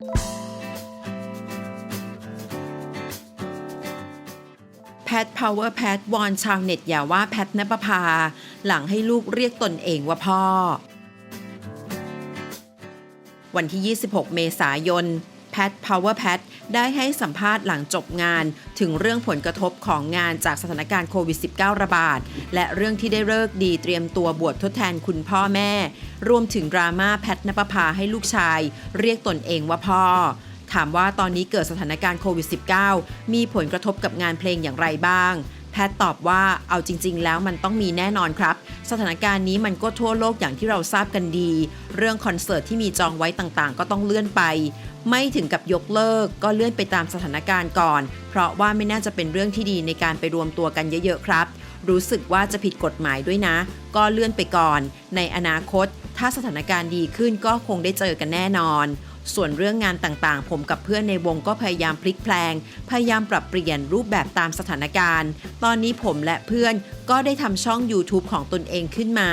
แพทพาวเวอร์แพทวอนชาวเน็ตอย่าว่าแพทนปภา หลังให้ลูกเรียกตนเองว่าพ่อ วันที่ 26 เมษายน ทพาวเวอร์แพทได้ให้สัมภาษณ์หลังจบงาน ถึงเรื่องผลกระทบของงานจากสถานการณ์โควิด -19 ระบาด และเรื่องที่ได้เลิกดีเตรียมตัวบวชทดแทนคุณพ่อแม่ รวมถึงดราม่าแพทนปภาให้ลูกชาย เรียกตนเองว่าพ่อ ถามว่าตอนนี้เกิดสถานการณ์โควิด -19 มีผลกระทบกับงานเพลงอย่างไรบ้าง แพทย์ตอบว่าเอาจริง ๆ แล้วมันต้องมีแน่นอนครับ สถานการณ์นี้มันก็ทั่วโลกอย่างที่เราทราบกันดี เรื่องคอนเสิร์ตที่มีจองไว้ต่างๆ ก็ต้องเลื่อนไป ไม่ถึงกับยกเลิกก็เลื่อนไปตามสถานการณ์ก่อน เพราะว่าไม่น่าจะเป็นเรื่องที่ดีในการไปรวมตัวกันเยอะๆครับ รู้สึกว่าจะผิดกฎหมายด้วยนะ ก็เลื่อนไปก่อน ในอนาคต ถ้าสถานการณ์ดีขึ้นก็คงได้เจอกันแน่นอน ส่วนเรื่องงานต่างๆ ผมกับเพื่อนในวงก็พยายามพลิกแพลง พยายามปรับเปลี่ยนรูปแบบตามสถานการณ์ ตอนนี้ผมและเพื่อนก็ได้ทำช่อง YouTube ของตนเองขึ้นมา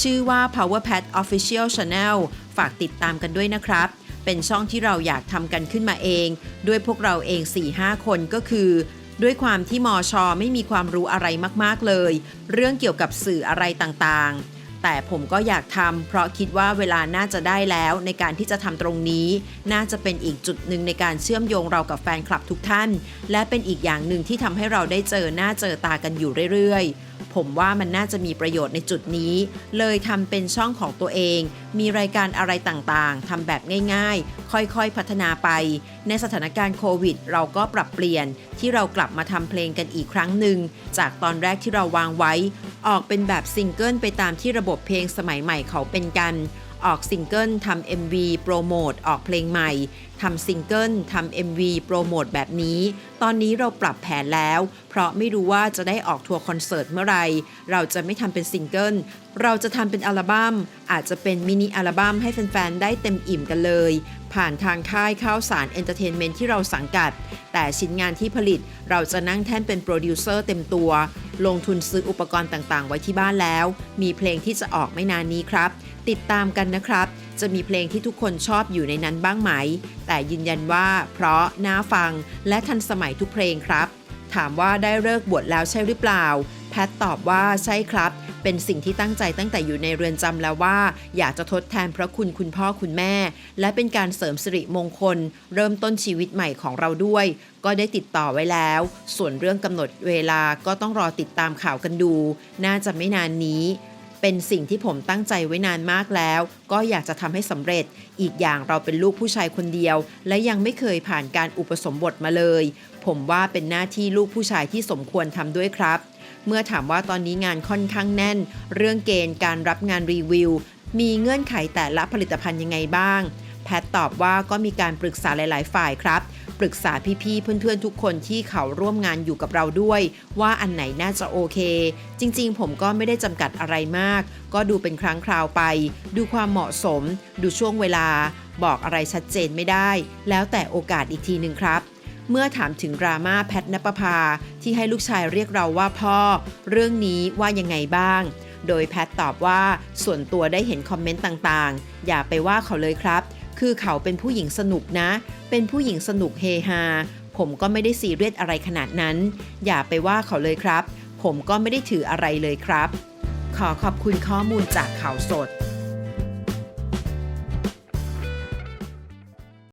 ชื่อว่า Power Pad Official Channel ฝากติดตามกันด้วยนะครับ เป็นช่องที่เราอยากทำกันขึ้นมาเอง ด้วยพวกเราเอง 4-5 คนก็คือด้วยความที่มอชอไม่มีความรู้อะไรมาก ๆ เลย เรื่องเกี่ยวกับสื่ออะไรต่างๆ แต่ผมก็อยากทำเพราะคิดว่าเวลาน่าจะได้แล้วในการที่จะทำตรงนี้ น่าจะเป็นอีกจุดหนึ่งในการเชื่อมโยงเรากับแฟนคลับทุกท่าน และเป็นอีกอย่างหนึ่งที่ทำให้เราได้เจอหน้าเจอตากันอยู่เรื่อยๆ ผมว่ามันน่าจะมีประโยชน์ในจุดนี้ เลยทำเป็นช่องของตัวเอง มีรายการอะไรต่างๆทำแบบง่ายๆ ค่อยๆพัฒนาไป ในสถานการณ์โควิด เราก็ปรับเปลี่ยนที่เรากลับมาทำเพลงกันอีกครั้งหนึ่ง จากตอนแรกที่เราวางไว้ ออกเป็นแบบซิงเกิลไปตามที่ระบบเพลงสมัยใหม่เขาเป็นกันออกซิงเกิลทำ MV โปรโมท ออกเพลงใหม่ทำซิงเกิลทำ MV โปรโมทแบบนี้ ตอนนี้เราปรับแผนแล้ว เพราะไม่รู้ว่าจะได้ออกทัวร์คอนเสิร์ตเมื่อไหรเราจะไม่ทำเป็นซิงเกิลเราจะทำเป็นอัลบัม้ม อาจจะเป็นมินิอัลบั้มให้แฟนๆ ได้เต็มอิ่มกันเลย ผ่านทางค่ายข้าวสารเอนเตอร์เทนเมนต์ที่เราสังกัด แต่ชิ้นงานที่ผลิตเราจะนั่งแท่นเป็นโปรดิวเซอร์เต็มตัว ลงทุนซื้ออุปกรณ์ต่างๆ ไว้ที่บ้านแล้ว มีเพลงที่จะออกไม่นานนี้ครับ ติดตามกันนะครับ จะมีเพลงที่ทุกคนชอบอยู่ในนั้นบ้างไหม แต่ยืนยันว่าเพราะน่าฟังและทันสมัยทุกเพลงครับ ถามว่าได้เลิกบวชแล้วใช่หรือเปล่า แพทตอบว่าใช่ครับ เป็นสิ่งที่ตั้งใจตั้งแต่อยู่ในเรือนจำแล้วว่า อยากจะทดแทนพระคุณคุณพ่อคุณแม่ และเป็นการเสริมสิริมงคล เริ่มต้นชีวิตใหม่ของเราด้วย ก็ได้ติดต่อไว้แล้ว ส่วนเรื่องกำหนดเวลาก็ต้องรอติดตามข่าวกันดู น่าจะไม่นานนี้ เป็นสิ่งที่ผมตั้งใจไว้นานมากแล้ว ก็อยากจะทำให้สำเร็จ อีกอย่างเราเป็นลูกผู้ชายคนเดียว และยังไม่เคยผ่านการอุปสมบทมาเลย ผมว่าเป็นหน้าที่ลูกผู้ชายที่สมควรทำด้วยครับ เมื่อถามว่าตอนนี้งานค่อนข้างแน่น เรื่องเกณฑ์การรับงานรีวิว มีเงื่อนไขแต่ละผลิตภัณฑ์ยังไงบ้าง แพทตอบว่าก็มีการปรึกษาหลาย ๆ ฝ่ายครับ ปรึกษาพี่ๆ เพื่อนๆ ทุกคนที่เขาร่วมงานอยู่กับเราด้วย ว่าอันไหนน่าจะโอเค จริงๆ ผมก็ไม่ได้จำกัดอะไรมาก ก็ดูเป็นครั้งคราวไป ดูความเหมาะสม ดูช่วงเวลา บอกอะไรชัดเจนไม่ได้ แล้วแต่โอกาสอีกทีหนึ่งครับเมื่อถามถึงดราม่าแพทนปภาที่ให้ลูกชายเรียกเราว่าพ่อ เรื่องนี้ว่ายังไงบ้าง โดยแพทตอบว่าส่วนตัวได้เห็นคอมเมนต์ต่างๆ อย่าไปว่าเขาเลยครับ คือเขาเป็นผู้หญิงสนุกนะ เป็นผู้หญิงสนุกเฮฮา ผมก็ไม่ได้ซีเรียสอะไรขนาดนั้น อย่าไปว่าเขาเลยครับ ผมก็ไม่ได้ถืออะไรเลยครับ ขอขอบคุณข้อมูลจากข่าวสด